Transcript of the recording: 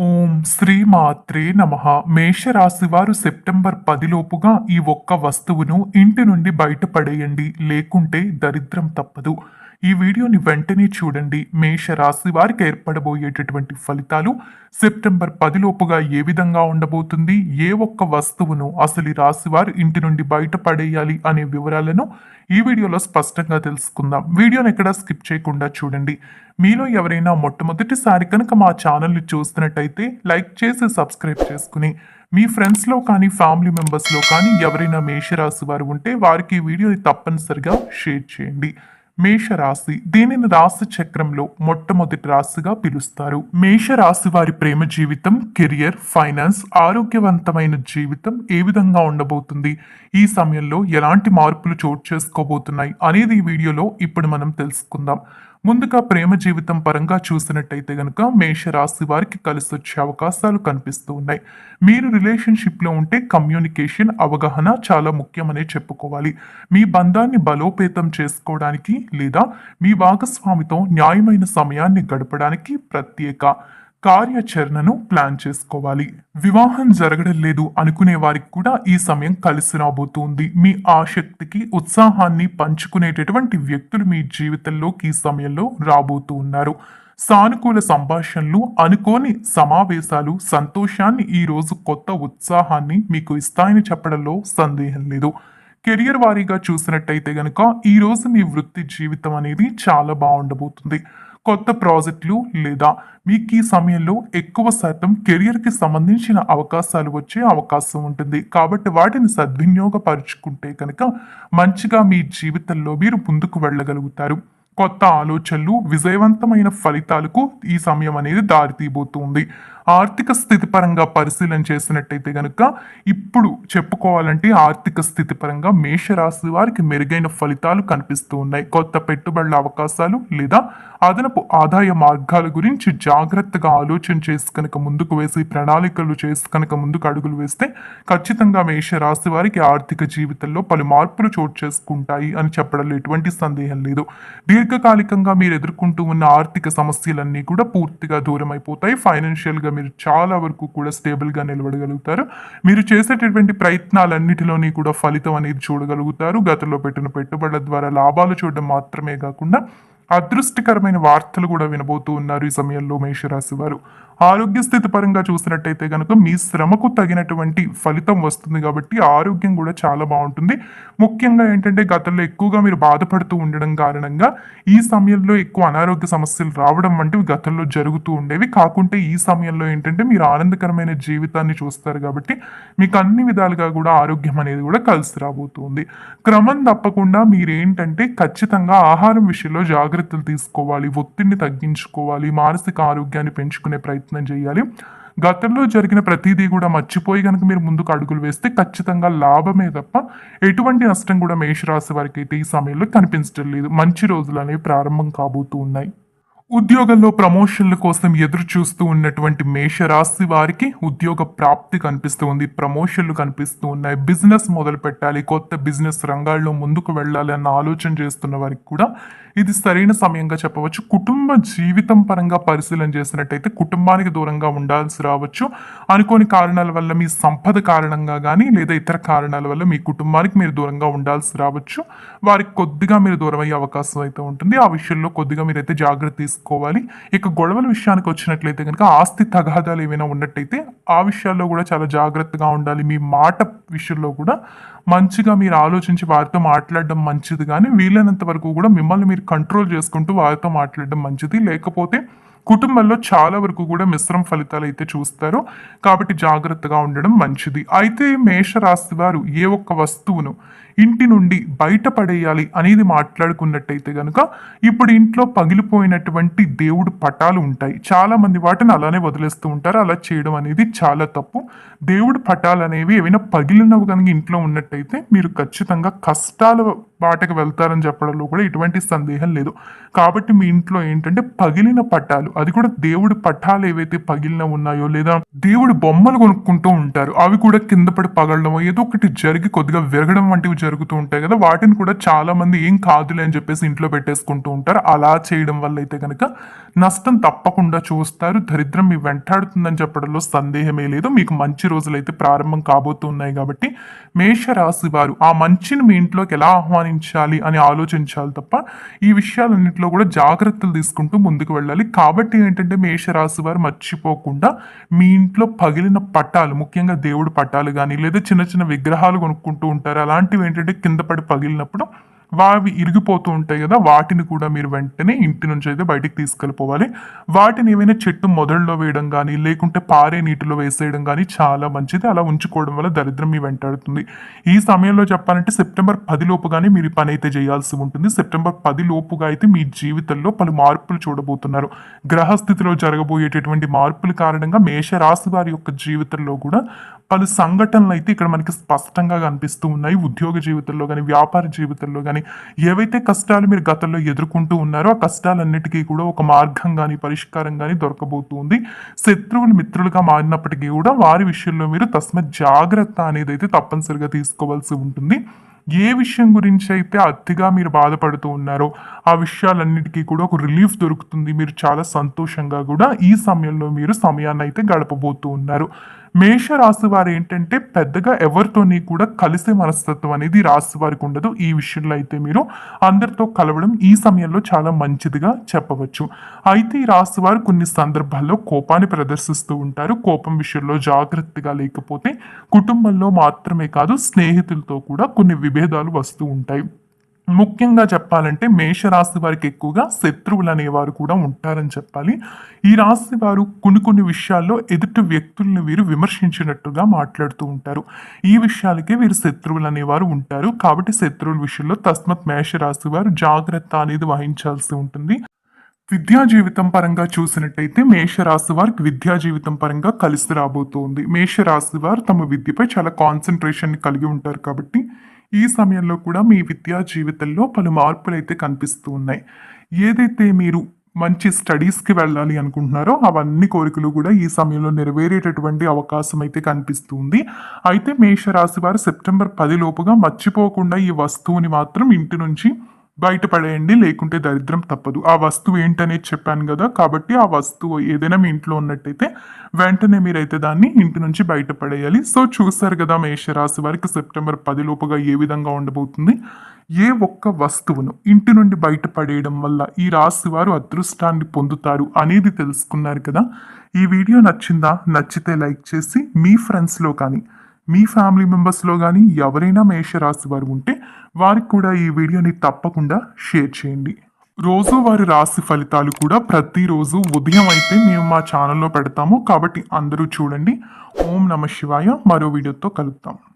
ఓం శ్రీ మాత్రే నమ. మేషరాశి వారు సెప్టెంబర్ పదిలోపుగా ఈ ఒక్క వస్తువును ఇంటి నుండి బయటపడేయండి. లేకుంటే దరిద్రం తప్పదు. ఈ వీడియోని వెంటనే చూడండి. మేష రాశి వారికి ఏర్పడబోయేటటువంటి ఫలితాలు సెప్టెంబర్ పదిలోపుగా ఏ విధంగా ఉండబోతుంది? ఏ ఒక్క వస్తువును అసలు రాశివారు రాశి వారు ఇంటి నుండి బయటపడేయాలి అనే వివరాలను ఈ వీడియోలో స్పష్టంగా తెలుసుకుందాం. వీడియోని ఎక్కడ స్కిప్ చేయకుండా చూడండి. మీలో ఎవరైనా మొట్టమొదటిసారి కనుక మా ఛానల్ని చూస్తున్నట్టయితే లైక్ చేసి సబ్స్క్రైబ్ చేసుకుని మీ ఫ్రెండ్స్లో కానీ ఫ్యామిలీ మెంబర్స్లో కానీ ఎవరైనా మేషరాశి వారు ఉంటే వారికి ఈ వీడియోని తప్పనిసరిగా షేర్ చేయండి. మేషరాశి దీనిని రాశి చక్రంలో మొట్టమొదటి రాశిగా పిలుస్తారు. మేషరాశి వారి ప్రేమ జీవితం కెరియర్ ఫైనాన్స్ ఆరోగ్యవంతమైన జీవితం ఏ విధంగా ఉండబోతుంది? ఈ సమయంలో ఎలాంటి మార్పులు చోటు చేసుకోబోతున్నాయి అనేది ఈ వీడియోలో ఇప్పుడు మనం తెలుసుకుందాం. ముందుగా ప్రేమ జీవితం పరంగా చూసినట్టయితే గనుక మేషరాశి వారికి కలిసి వచ్చే అవకాశాలు కనిపిస్తూ ఉన్నాయి. మీరు రిలేషన్షిప్లో ఉంటే కమ్యూనికేషన్ అవగాహన చాలా ముఖ్యమనే చెప్పుకోవాలి. మీ బంధాన్ని బలోపేతం చేసుకోవడానికి లేదా మీ భాగస్వామితో న్యాయమైన సమయాన్ని గడపడానికి ప్రత్యేక. కార్యాచరణను ప్లాన్ చేసుకోవాలి. వివాహం జరగడం లేదు అనుకునే వారికి కూడా ఈ సమయం కలిసి రాబోతుంది. మీ ఆసక్తికి ఉత్సాహాన్ని పంచుకునేటటువంటి వ్యక్తులు మీ జీవితంలోకి ఈ సమయంలో రాబోతూ ఉన్నారు సానుకూల సంభాషణలు అనుకోని సమావేశాలు సంతోషాన్ని ఈ రోజు కొత్త ఉత్సాహాన్ని మీకు ఇస్తాయని చెప్పడంలో సందేహం లేదు. కెరియర్ వారీగా చూసినట్టయితే గనుక ఈరోజు మీ వృత్తి జీవితం అనేది చాలా బాగుండబోతుంది. కొత్త ప్రాజెక్టులు లేదా మీకు ఈ సమయంలో ఎక్కువ శాతం కెరియర్కి సంబంధించిన అవకాశాలు వచ్చే అవకాశం ఉంటుంది. కాబట్టి వాటిని సద్వినియోగపరుచుకుంటే కనుక మంచిగా మీ జీవితంలో మీరు ముందుకు వెళ్ళగలుగుతారు. కొత్త ఆలోచనలు విజయవంతమైన ఫలితాలకు ఈ సమయం అనేది దారితీయబోతుంది. ఆర్థిక స్థితి పరంగా పరిశీలన చేసినట్టయితే కనుక ఇప్పుడు చెప్పుకోవాలంటే ఆర్థిక స్థితి పరంగా మేషరాశి వారికి మెరుగైన ఫలితాలు కనిపిస్తూ ఉన్నాయి. కొత్త పెట్టుబడుల అవకాశాలు లేదా అదనపు ఆదాయ మార్గాల గురించి జాగ్రత్తగా ఆలోచన చేసి కనుక ముందుకు వేసి ప్రణాళికలు చేసి కనుక ముందుకు అడుగులు వేస్తే ఖచ్చితంగా మేషరాశి వారికి ఆర్థిక జీవితంలో పలు మార్పులు చోటు చేసుకుంటాయి అని చెప్పడంలో ఎటువంటి సందేహం లేదు. దీర్ఘకాలికంగా మీరు ఎదుర్కొంటూ ఉన్న ఆర్థిక సమస్యలన్నీ కూడా పూర్తిగా దూరం అయిపోతాయి ఫైనాన్షియల్గా మీరు చాలా వరకు కూడా స్టేబుల్గా నిలబడగలుగుతారు. మీరు చేసేటటువంటి ప్రయత్నాలన్నిటిలోని కూడా ఫలితం అనేది చూడగలుగుతారు. గతంలో పెట్టిన పెట్టుబడుల ద్వారా లాభాలు చూడడం మాత్రమే కాకుండా అదృష్టకరమైన వార్తలు కూడా వినబోతూ ఉన్నారు ఈ సమయంలో మేషరాశి వారు. ఆరోగ్య స్థితి పరంగా చూసినట్టయితే కనుక మీ శ్రమకు తగినటువంటి ఫలితం వస్తుంది కాబట్టి ఆరోగ్యం కూడా చాలా బాగుంటుంది. ముఖ్యంగా ఏంటంటే గతంలో ఎక్కువగా మీరు బాధపడుతూ ఉండడం కారణంగా ఈ సమయంలో ఎక్కువ అనారోగ్య సమస్యలు రావడం వంటివి గతంలో జరుగుతూ ఉండేవి. కాకుంటే ఈ సమయంలో ఏంటంటే మీరు ఆనందకరమైన జీవితాన్ని చూస్తారు కాబట్టి మీకు అన్ని విధాలుగా కూడా ఆరోగ్యం అనేది కూడా కలిసి రాబోతుంది. క్రమం తప్పకుండా మీరేంటంటే ఖచ్చితంగా ఆహారం విషయంలో జాగ్రత్తలు తీసుకోవాలి. ఒత్తిడిని తగ్గించుకోవాలి. మానసిక ఆరోగ్యాన్ని పెంచుకునే ప్రయత్నం చేయాలి. గతంలో జరిగిన ప్రతిదీ కూడా మర్చిపోయి కనుక మీరు ముందుకు అడుగులు వేస్తే ఖచ్చితంగా లాభమే తప్ప ఎటువంటి నష్టం కూడా మేషరాశి వారికి అయితే ఈ సమయంలో కనిపించడం లేదు. మంచి రోజులు అనేవి ప్రారంభం కాబోతూ ఉన్నాయి. ఉద్యోగంలో ప్రమోషన్ల కోసం ఎదురు చూస్తూ ఉన్నటువంటి మేషరాశి వారికి ఉద్యోగ ప్రాప్తి కనిపిస్తూ ఉంది. ప్రమోషన్లు కనిపిస్తూ ఉన్నాయి. బిజినెస్ మొదలు పెట్టాలి కొత్త బిజినెస్ రంగాల్లో ముందుకు వెళ్ళాలి అన్న ఆలోచన చేస్తున్న వారికి కూడా ఇది సరైన సమయంగా చెప్పవచ్చు. కుటుంబ జీవితం పరంగా పరిశీలన చేసినట్టయితే కుటుంబానికి దూరంగా ఉండాల్సి రావచ్చు. అనుకోని కారణాల వల్ల మీ సంపద కారణంగా కానీ లేదా ఇతర కారణాల వల్ల మీ కుటుంబానికి మీరు దూరంగా ఉండాల్సి రావచ్చు. వారికి కొద్దిగా మీరు దూరం అయ్యే అవకాశం అయితే ఉంటుంది. ఆ విషయంలో కొద్దిగా మీరైతే జాగ్రత్త తీసుకోవాలి. ఇక గొడవల విషయానికి వచ్చినట్లయితే కనుక ఆస్తి తగాదాలు ఏమైనా ఉన్నట్టయితే ఆ విషయాల్లో కూడా చాలా జాగ్రత్తగా ఉండాలి. మీ మాట విషయంలో కూడా మంచిగా మీరు ఆలోచించి వారితో మాట్లాడడం మంచిది కానీ వీలైనంత వరకు కూడా మిమ్మల్ని మీరు కంట్రోల్ చేసుకుంటూ వారితో మాట్లాడడం మంచిది. లేకపోతే కుటుంబంలో చాలా వరకు కూడా మిశ్రమ ఫలితాలు అయితే చూస్తారు. కాబట్టి జాగ్రత్తగా ఉండడం మంచిది. అయితే మేషరాశి వారు ఏ ఒక్క వస్తువును ఇంటి నుండి బయటపడేయాలి అనేది మాట్లాడుకున్నట్టయితే కనుక ఇప్పుడు ఇంట్లో పగిలిపోయినటువంటి దేవుడు పటాలు ఉంటాయి. చాలా మంది వాటిని అలానే వదిలేస్తూ ఉంటారు. అలా చేయడం అనేది చాలా తప్పు. దేవుడు పటాలు అనేవి ఏమైనా పగిలినవి కనుక ఇంట్లో ఉన్నట్టయితే మీరు ఖచ్చితంగా కష్టాల బాటకు వెళ్తారని చెప్పడంలో కూడా ఎటువంటి సందేహం లేదు. కాబట్టి మీ ఇంట్లో ఏంటంటే పగిలిన పటాలు అది కూడా దేవుడి పటాలు ఏవైతే పగిలిన ఉన్నాయో లేదా దేవుడి బొమ్మలు కొనుక్కుంటూ ఉంటారు అవి కూడా కింద పడి పగలడం ఏదో ఒకటి జరిగి కొద్దిగా విరగడం వంటివి జరుగుతాయి జరుగుతూ ఉంటాయి కదా వాటిని కూడా చాలా మంది ఏం కాదులే అని చెప్పేసి ఇంట్లో పెట్టేసుకుంటూ ఉంటారు. అలా చేయడం వల్ల అయితే కనుక నష్టం తప్పకుండా చూస్తారు. దరిద్రం మీ వెంటాడుతుందని చెప్పడంలో సందేహమే లేదు. మీకు మంచి రోజులైతే ప్రారంభం కాబోతున్నాయి కాబట్టి మేషరాశి వారు ఆ మంచిని మీ ఇంట్లోకి ఎలా ఆహ్వానించాలి అని ఆలోచించాలి తప్ప ఈ విషయాలన్నింటిలో కూడా జాగ్రత్తలు తీసుకుంటూ ముందుకు వెళ్ళాలి. కాబట్టి ఏంటంటే మేషరాశి వారు మర్చిపోకుండా మీ ఇంట్లో పగిలిన పట్టాలు ముఖ్యంగా దేవుడు పట్టాలు కానీ లేదా చిన్న చిన్న విగ్రహాలు కొనుక్కుంటూ ఉంటారు. అలాంటివి ఏంటంటే కింద పడి పగిలినప్పుడు వావి ఇరిగిపోతూ ఉంటాయి కదా వాటిని కూడా మీరు వెంటనే ఇంటి నుంచి అయితే బయటికి తీసుకెళ్ళిపోవాలి. వాటిని ఏమైనా చెట్టు మొదల్లో వేయడం కానీ లేకుంటే పారే నీటిలో వేసేయడం కానీ చాలా మంచిది. అలా ఉంచుకోవడం వల్ల దరిద్రం మీ వెంటాడుతుంది ఈ సమయంలో చెప్పాలంటే సెప్టెంబర్ పది లోపుగానే మీరు పని అయితే చేయాల్సి ఉంటుంది. సెప్టెంబర్ పది లోపుగా అయితే మీ జీవితంలో పలు మార్పులు చూడబోతున్నారు. గ్రహస్థితిలో జరగబోయేటటువంటి మార్పుల కారణంగా మేషరాశి వారి యొక్క జీవితంలో కూడా పలు సంఘటనలు అయితే ఇక్కడ మనకి స్పష్టంగా కనిపిస్తూ ఉన్నాయి. ఉద్యోగ జీవితంలో కానీ వ్యాపార జీవితంలో కానీ ఏవైతే కష్టాలు మీరు గతంలో ఎదుర్కొంటూ ఉన్నారో ఆ కష్టాలన్నిటికీ కూడా ఒక మార్గం కానీ పరిష్కారం కానీ దొరకబోతుంది. శత్రువులు మిత్రులుగా మారినప్పటికీ కూడా వారి విషయంలో మీరు తస్మ జాగ్రత్త అనేది అయితే తప్పనిసరిగా తీసుకోవాల్సి ఉంటుంది. ఏ విషయం గురించి అయితే అతిగా మీరు బాధపడుతూ ఉన్నారో ఆ విషయాలన్నిటికీ కూడా ఒక రిలీఫ్ దొరుకుతుంది. మీరు చాలా సంతోషంగా కూడా ఈ సమయంలో మీరు సమయాన్ని అయితే గడపబోతూ ఉన్నారు. మేషరాశి వారు ఏంటంటే పెద్దగా ఎవరితోని కూడా కలిసే మనస్తత్వం అనేది రాశి వారికి ఉండదు. ఈ విషయంలో అయితే మీరు అందరితో కలవడం ఈ సమయంలో చాలా మంచిదిగా చెప్పవచ్చు. అయితే ఈ రాశి వారు కొన్ని సందర్భాల్లో కోపాన్ని ప్రదర్శిస్తూ ఉంటారు. కోపం విషయంలో జాగ్రత్తగా లేకపోతే కుటుంబంలో మాత్రమే కాదు స్నేహితులతో కూడా కొన్ని విభేదాలు వస్తూ ఉంటాయి. ముఖ్యంగా చెప్పాలంటే మేషరాశి వారికి ఎక్కువగా శత్రువులు అనేవారు కూడా ఉంటారని చెప్పాలి. ఈ రాశి వారు కొన్ని కొన్ని విషయాల్లో ఎదుటి వ్యక్తుల్ని వీరు విమర్శించినట్టుగా మాట్లాడుతూ ఉంటారు. ఈ విషయాలకే వీరు శత్రువులు అనేవారు ఉంటారు. కాబట్టి శత్రువుల విషయంలో తస్మత్ మేషరాశి వారు జాగ్రత్త అనేది వహించాల్సి ఉంటుంది. విద్యా జీవితం పరంగా చూసినట్టయితే మేషరాశి వారికి విద్యా జీవితం పరంగా కలిసి రాబోతోంది. మేషరాశి వారు తమ విద్యపై చాలా కాన్సన్ట్రేషన్ కలిగి ఉంటారు కాబట్టి ఈ సమయంలో కూడా మీ విద్యా జీవితంలో పలు మార్పులు అయితే కనిపిస్తూ ఉన్నాయి. ఏదైతే మీరు మంచి స్టడీస్కి వెళ్ళాలి అనుకుంటున్నారో అవన్నీ కోరికలు కూడా ఈ సమయంలో నెరవేరేటటువంటి అవకాశం అయితే కనిపిస్తుంది అయితే మేషరాశి వారు సెప్టెంబర్ పది లోపుగా మర్చిపోకుండా ఈ వస్తువుని మాత్రం ఇంటి నుంచి బయటపడేయండి లేకుంటే దరిద్రం తప్పదు. ఆ వస్తువు ఏంటనేది చెప్పాను కదా కాబట్టి ఆ వస్తువు ఏదైనా మీ ఇంట్లో ఉన్నట్టయితే వెంటనే మీరైతే దాన్ని ఇంటి నుంచి బయటపడేయాలి. సో చూసారు కదా మేషరాశి వారికి సెప్టెంబర్ పది లోపుగా ఏ విధంగా ఉండబోతుంది? ఏ ఒక్క వస్తువును ఇంటి నుండి బయటపడేయడం వల్ల ఈ రాశి వారు అదృష్టాన్ని పొందుతారు అనేది తెలుసుకున్నారు కదా. ఈ వీడియో నచ్చిందా? నచ్చితే లైక్ చేసి మీ ఫ్రెండ్స్లో కానీ మీ ఫ్యామిలీ మెంబర్స్లో కానీ ఎవరైనా మేషరాశి వారు ఉంటే వారికి కూడా ఈ వీడియోని తప్పకుండా షేర్ చేయండి. రోజు వారి రాశి ఫలితాలు కూడా ప్రతిరోజు ఉదయం అయితే మేము మా ఛానల్లో పెడతాము. కాబట్టి అందరూ చూడండి. ఓం నమ శివాయ. మరో వీడియోతో కలుపుతాము